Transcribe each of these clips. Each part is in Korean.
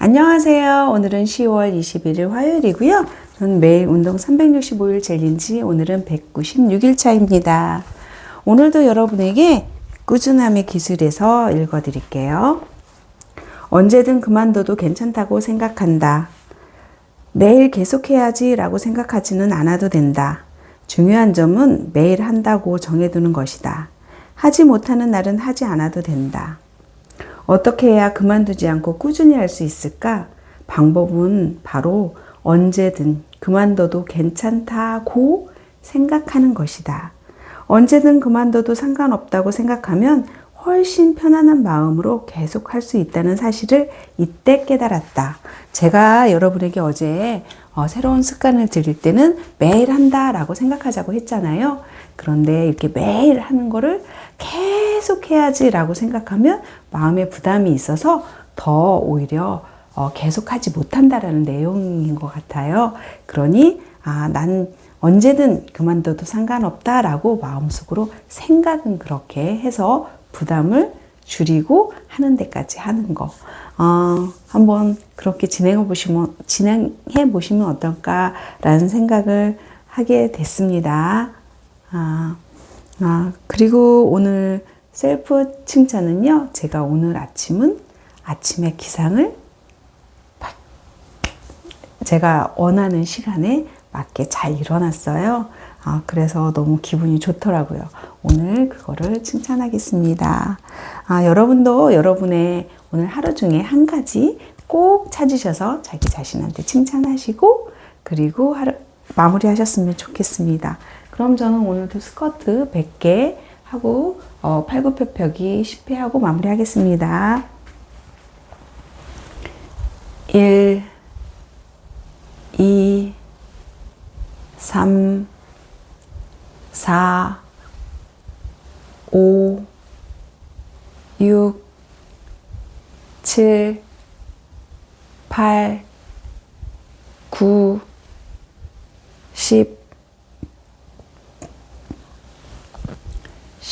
안녕하세요. 오늘은 10월 21일 화요일이고요. 저는 매일 운동 365일 챌린지 오늘은 196일 차입니다. 오늘도 여러분에게 꾸준함의 기술에서 읽어 드릴게요. 언제든 그만둬도 괜찮다고 생각한다. 매일 계속해야지 라고 생각하지는 않아도 된다. 중요한 점은 매일 한다고 정해두는 것이다. 하지 못하는 날은 하지 않아도 된다. 어떻게 해야 그만두지 않고 꾸준히 할 수 있을까? 방법은 바로 언제든 그만둬도 괜찮다고 생각하는 것이다. 언제든 그만둬도 상관없다고 생각하면 훨씬 편안한 마음으로 계속 할 수 있다는 사실을 이때 깨달았다. 제가 여러분에게 어제 어, 새로운 습관을 들일 때는 매일 한다라고 생각하자고 했잖아요. 그런데 이렇게 매일 하는 거를 계속 해야지라고 생각하면 마음에 부담이 있어서 더 오히려 어, 계속하지 못한다라는 내용인 것 같아요. 그러니 아, 난 언제든 그만둬도 상관없다라고 마음속으로 생각은 그렇게 해서 부담을 줄이고 하는 데까지 하는 거. 어, 한번 그렇게 진행해 보시면, 진행해 보시면 어떨까라는 생각을 하게 됐습니다. 아, 아, 그리고 오늘 셀프 칭찬은요, 제가 오늘 아침은 아침에 기상을 제가 원하는 시간에 맞게 잘 일어났어요. 아, 그래서 너무 기분이 좋더라고요. 오늘 그거를 칭찬하겠습니다. 아, 여러분도 여러분의 오늘 하루 중에 한 가지 꼭 찾으셔서 자기 자신한테 칭찬하시고 그리고 하루 마무리 하셨으면 좋겠습니다. 그럼 저는 오늘도 스쿼트 100개 하고 어, 팔굽혀펴기 10회 하고 마무리 하겠습니다. 1 2 3 4 5 6 7 8 9 10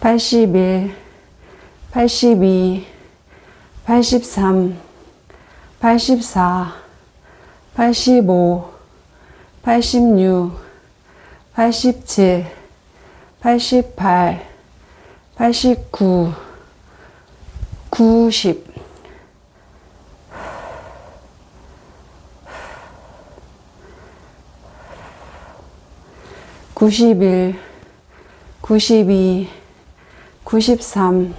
81, 82, 83, 84, 85, 86, 87, 88, 89, 90, 91, 92, 93,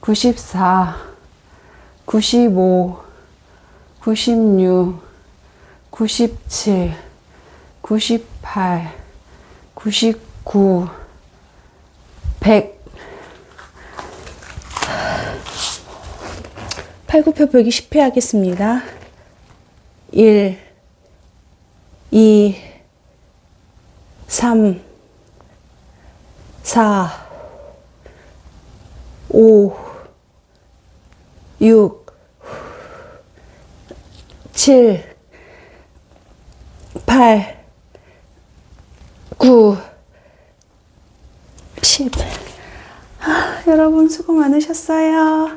94, 95, 96, 97, 98, 99, 100. 팔굽혀펴기 10회 하겠습니다. 1, 2, 3, 4, 5, 6, 7, 8, 9, 10. 아, 여러분 수고 많으셨어요.